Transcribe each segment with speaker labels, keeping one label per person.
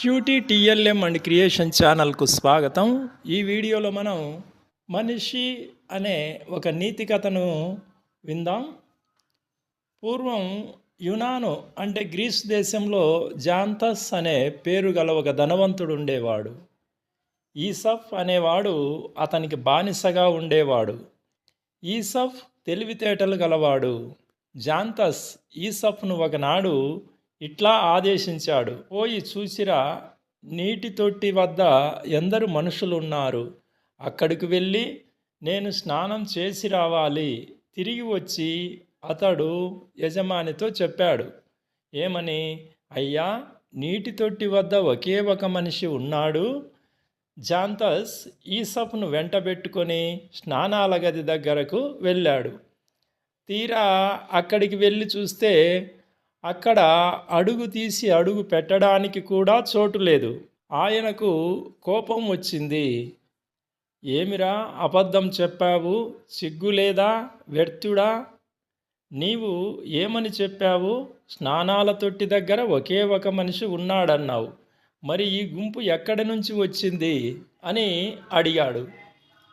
Speaker 1: Cutie TLM and creation ఛానల్కు స్వాగతం. ఈ వీడియోలో మనం మనిషి అనే ఒక నీతి కథను విందాం. పూర్వం యునాను అంటే గ్రీస్ దేశంలో జాంతస్ అనే పేరు గల ఒక ధనవంతుడు ఉండేవాడు. ఈసఫ్ అనేవాడు అతనికి బానిసగా ఉండేవాడు. ఈసఫ్ తెలివితేటలు గలవాడు. జాంతస్ ఈసఫ్ను ఒకనాడు ఇట్లా ఆదేశించాడు. పోయి చూసిరా నీటి తొట్టి వద్ద ఎందరు మనుషులు ఉన్నారు అక్కడికి వెళ్ళి నేను స్నానం చేసి రావాలి. తిరిగి వచ్చి అతడు యజమానితో చెప్పాడు. ఏమని? అయ్యా నీటి తొట్టి వద్ద ఒకే ఒక మనిషి ఉన్నాడు. జాంతస్ ఈసఫ్ను వెంటబెట్టుకొని స్నానాల గది దగ్గరకు వెళ్ళాడు. తీరా అక్కడికి వెళ్ళి చూస్తే అక్కడ అడుగు తీసి అడుగు పెట్టడానికి కూడా చోటు లేదు. ఆయనకు కోపం వచ్చింది. ఏమిరా అబద్ధం చెప్పావు? సిగ్గు లేదా? వ్యర్థుడా? నీవు ఏమని చెప్పావు? స్నానాల తొట్టి దగ్గర ఒకే ఒక మనిషి ఉన్నాడన్నావు. మరి ఈ గుంపు ఎక్కడి నుంచి వచ్చింది? అని అడిగాడు.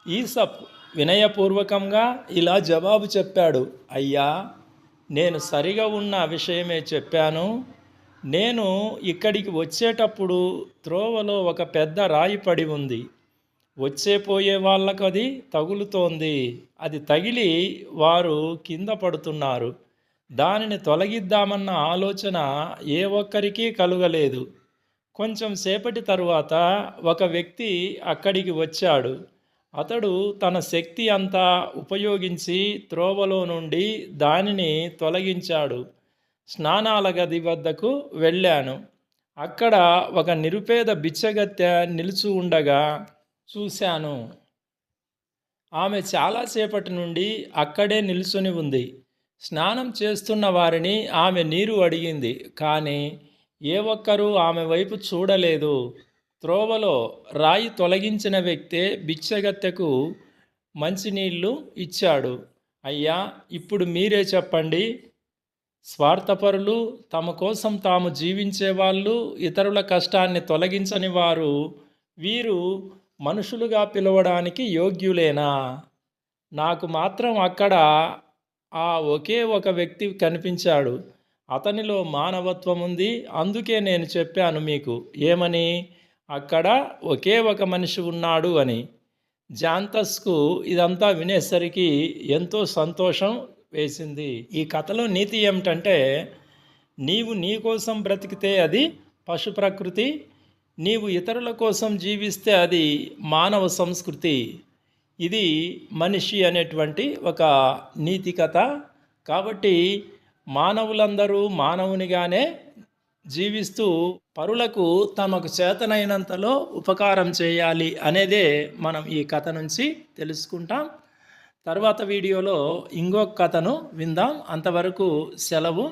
Speaker 1: ఈసప్ వినయపూర్వకంగా ఇలా జవాబు చెప్పాడు. అయ్యా నేను సరిగా ఉన్న విషయమే చెప్పాను. నేను ఇక్కడికి వచ్చేటప్పుడు త్రోవలో ఒక పెద్ద రాయి పడి ఉంది. వచ్చే పోయే వాళ్ళకు అది తగులుతోంది. అది తగిలి వారు కింద పడుతున్నారు. దానిని తొలగిద్దామన్న ఆలోచన ఏ ఒక్కరికీ కలుగలేదు. కొంచెం సేపటి తరువాత ఒక వ్యక్తి అక్కడికి వచ్చాడు. అతడు తన శక్తి అంతా ఉపయోగించి త్రోవలో నుండి దానిని తొలగించాడు. స్నానాల గది వద్దకు వెళ్ళాను. అక్కడ ఒక నిరుపేద బిచ్చగత్తె నిలుచు ఉండగా చూశాను. ఆమె చాలాసేపటి నుండి అక్కడే నిల్చుని ఉంది. స్నానం చేస్తున్న వారిని ఆమె నీరు అడిగింది. కానీ ఏ ఒక్కరూ ఆమె వైపు చూడలేదు. త్రోవలో రాయి తొలగించిన వ్యక్తే భిక్షగత్తెకు మంచినీళ్ళు ఇచ్చాడు. అయ్యా ఇప్పుడు మీరే చెప్పండి. స్వార్థపరులు తమ కోసం తాము జీవించే వాళ్ళు ఇతరుల కష్టాన్ని తొలగించని వారు వీరు మనుషులుగా పిలవడానికి యోగ్యులేనా? నాకు మాత్రం అక్కడ ఆ ఒకే ఒక వ్యక్తి కనిపించాడు. అతనిలో మానవత్వం ఉంది. అందుకే నేను చెప్పాను మీకు. ఏమని? అక్కడ ఒకే ఒక మనిషి ఉన్నాడు అని జాంతస్కు ఇదంతా వినేసరికి ఎంతో సంతోషం వేసింది. ఈ కథలో నీతి ఏమిటంటే నీవు నీ కోసం బ్రతికితే అది పశు ప్రకృతి నీవు ఇతరుల కోసం జీవిస్తే అది మానవ సంస్కృతి. ఇది మనిషి అనేటువంటి ఒక నీతి కథ. కాబట్టి మానవులందరూ మానవునిగానే జీవిస్తూ పరులకు తమకు చేతనైనంతలో ఉపకారం చేయాలి అనేదే మనం ఈ కథ నుంచి తెలుసుకుంటాం. తర్వాత వీడియోలో ఇంకొక కథను విందాం. అంతవరకు సెలవు.